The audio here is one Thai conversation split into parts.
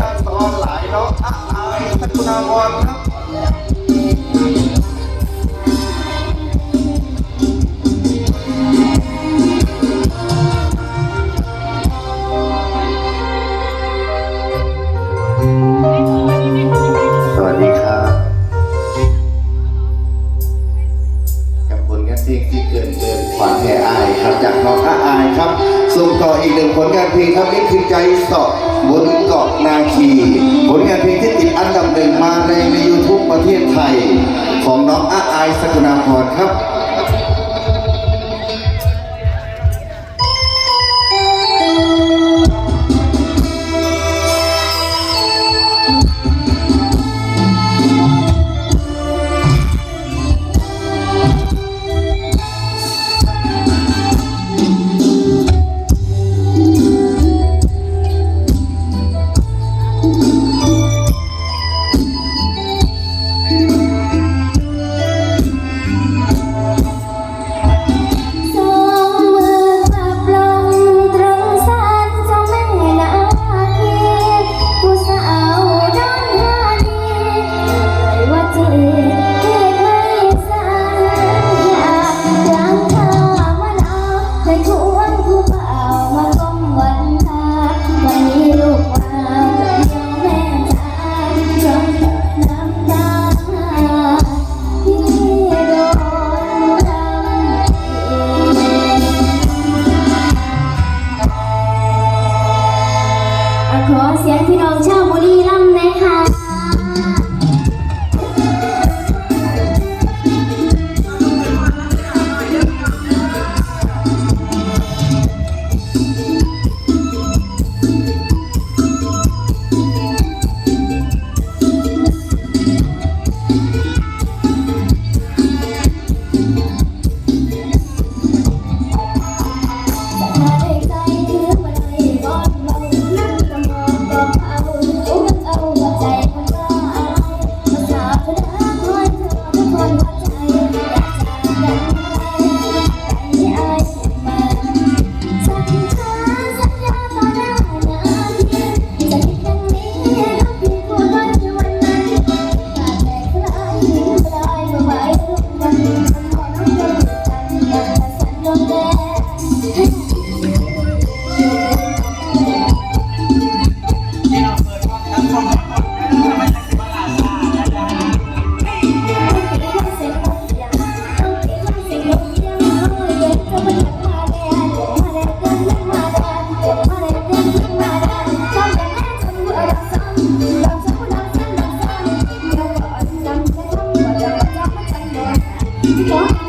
ท่านสอนหลายน้องอายพัฒนาวนครับ สิ่งที่เกินเกินขวางแห่อายครับจากน้องอาอายครับ ส่งต่ออีกหนึ่งผลงานเพลงครับนี่คือใจสอบบนเกาะนาคี ผลงานเพลงที่ติดอันดับหนึ่งมาในในยูทูปประเทศไทย ของน้องอาอายสกุณาพรครับ ขอเสียงพี่น้องชาวบุรีรัมย์นะคะ ข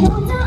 네.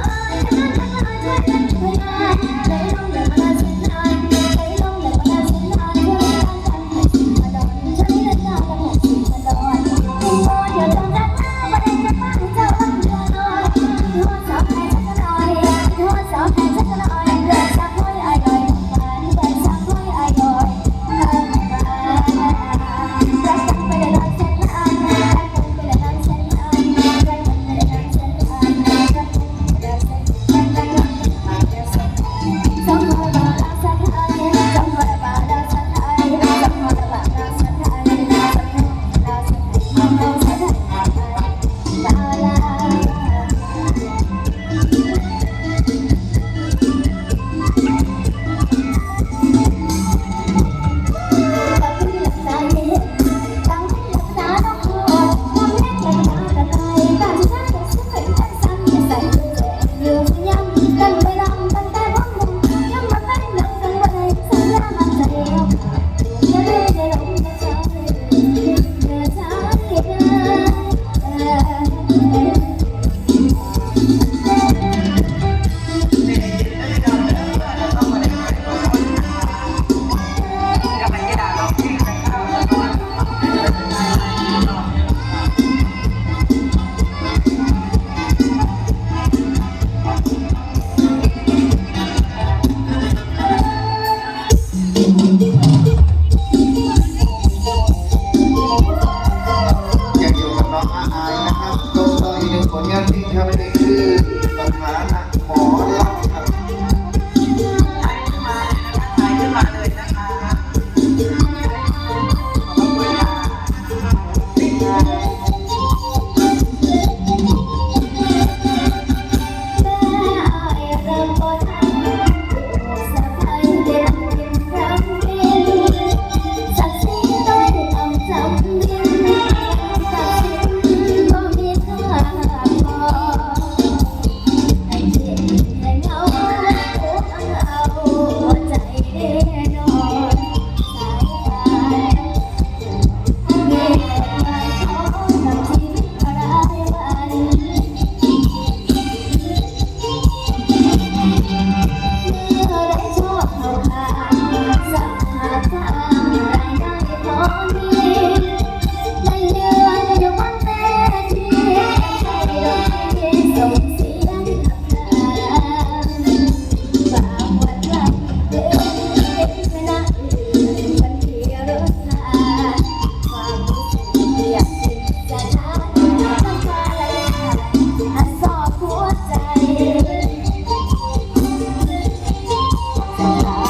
Yeah.